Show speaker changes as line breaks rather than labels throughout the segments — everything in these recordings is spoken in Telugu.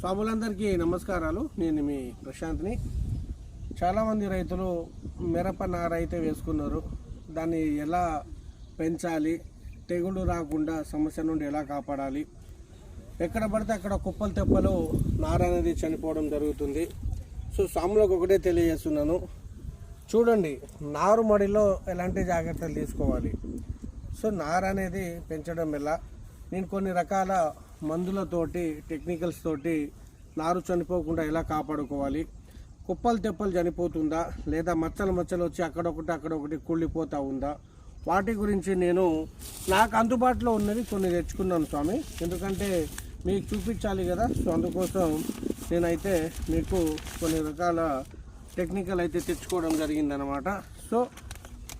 స్వాములందరికీ నమస్కారాలు. నేను మీ ప్రశాంత్ని. చాలామంది రైతులు మిరప నార అయితే వేసుకున్నారు. దాన్ని ఎలా పెంచాలి? తెగుళ్ళు రాకుండా సమస్య నుండి ఎలా కాపాడాలి? ఎక్కడ పడితే అక్కడ కుప్పలు తెప్పలు నార అనేది చనిపోవడం జరుగుతుంది. సో స్వాములకు ఒకటే తెలియజేస్తున్నాను. చూడండి నారు మడిలో ఎలాంటి జాగ్రత్తలు తీసుకోవాలి? సో నార అనేది పెంచడం ఎలా? నేను కొన్ని రకాల మందులతోటి టెక్నికల్స్ తోటి నారు చనిపోకుండా ఎలా కాపాడుకోవాలి? కుప్పలు తెప్పలు చనిపోతుందా? లేదా మచ్చలు మచ్చలు వచ్చి అక్కడొకటి అక్కడొకటి కుళ్ళిపోతా ఉందా? వాటి గురించి నేను నాకు అందుబాటులో ఉన్నది కొన్ని తెచ్చుకున్నాను స్వామి. ఎందుకంటే మీకు చూపించాలి కదా సో అందుకోసం నేనైతే మీకు కొన్ని రకాల టెక్నికల్ అయితే తెచ్చుకోవడం జరిగిందనమాట సో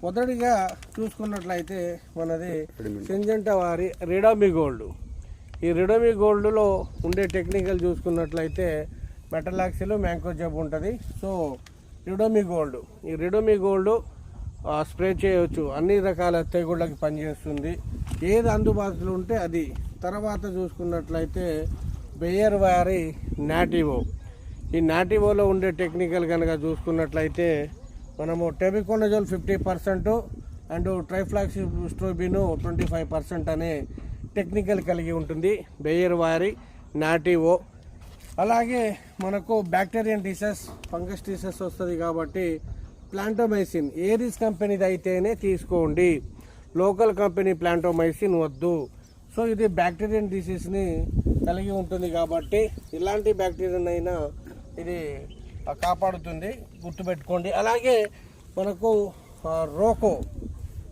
మొదటిగా చూసుకున్నట్లయితే మనది సింజంట వారి రిడోమి గోల్డ్. ఈ రిడోమి గోల్డ్లో ఉండే టెక్నికల్ చూసుకున్నట్లయితే మెటలాక్సిల్ మ్యాంకో జబ్ ఉంటుంది. So Ridomil Gold. ఈ రిడోమి గోల్డ్ స్ప్రే చేయవచ్చు అన్ని రకాల తెగుళ్ళకి పనిచేస్తుంది. ఏది అందుబాటులో ఉంటే అది. తర్వాత చూసుకున్నట్లయితే బెయ్యర్ వారి నాటివో. ఈ నాటివోలో ఉండే టెక్నికల్ కనుక చూసుకున్నట్లయితే మనము tebuconazole fifty percent and trifloxystrobin twenty five percent అనే టెక్నికల్ కలిగి ఉంటుంది. బేయర్ వారి నాటివో అలాగే మనకు బ్యాక్టీరియన్ డిసెస్ ఫంగస్ డిసెస్ వస్తుంది కాబట్టి ప్లాంటోమైసిన్ ఏరిస్ కంపెనీది అయితేనే తీసుకోండి. లోకల్ కంపెనీ ప్లాంటోమైసిన్ వద్దు. సో ఇది బ్యాక్టీరియన్ డిసీజ్ని కలిగి ఉంటుంది కాబట్టి ఇలాంటి బ్యాక్టీరియన్ అయినా ఇది కాపాడుతుంది గుర్తుపెట్టుకోండి. అలాగే మనకు రోకో.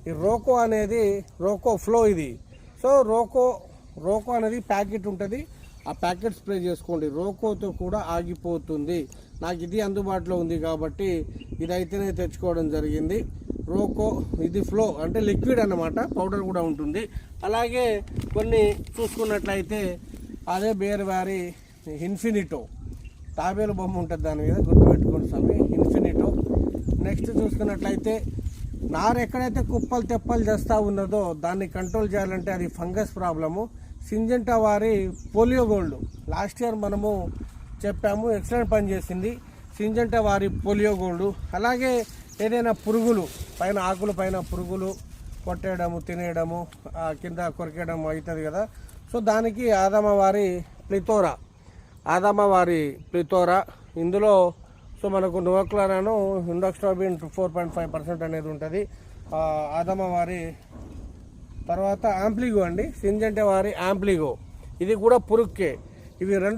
ఈ రోకో అనేది రోకో ఫ్లో ఇది. సో రోకో రోకో అనేది ప్యాకెట్ ఉంటుంది. ఆ ప్యాకెట్ స్ప్రే చేసుకోండి. రోకోతో కూడా ఆగిపోతుంది. నాకు ఇది అందుబాటులో ఉంది కాబట్టి ఇదైతేనే తెచ్చుకోవడం జరిగింది. రోకో ఇది ఫ్లో అంటే లిక్విడ్ అన్నమాట. పౌడర్ కూడా ఉంటుంది. అలాగే కొన్ని చూసుకున్నట్లయితే అదే బేర్ వారి ఇన్ఫినిటో. తాబేలు బొమ్మ ఉంటుంది దాని మీద గుర్తుపెట్టుకోండి స్వామి. ఇన్ఫినిటో. నెక్స్ట్ చూసుకున్నట్లయితే నారు ఎక్కడైతే కుప్పలు తెప్పలు చేస్తూ ఉన్నదో దాన్ని కంట్రోల్ చేయాలంటే అది ఫంగస్ ప్రాబ్లము. సింజంటా వారి పోలియో గోల్డ్. లాస్ట్ ఇయర్ మనము చెప్పాము ఎక్సలెంట్ పని చేసింది. సింజంటా వారి పోలియో గోల్డ్. అలాగే ఏదైనా పురుగులు పైన ఆకుల పైన పురుగులు కొట్టేయడము తినేయడము కింద కొరికేయడం అవుతుంది కదా. సో దానికి ఆదమ్మవారి వారి ప్లితోరా. ఆదమ్మవారి వారి ప్లితోరా. ఇందులో సో మనకు నోక్లారాను ఇండోక్స్ట్రాబిన్ ఫోర్ పాయింట్ ఫైవ్ పర్సెంట్ అనేది ఉంటుంది. ఆదమ వారి తర్వాత యాంప్లిగో అండి. సింజంటే వారి యాంప్లిగో ఇది కూడా పురుక్కే. ఇవి రెండు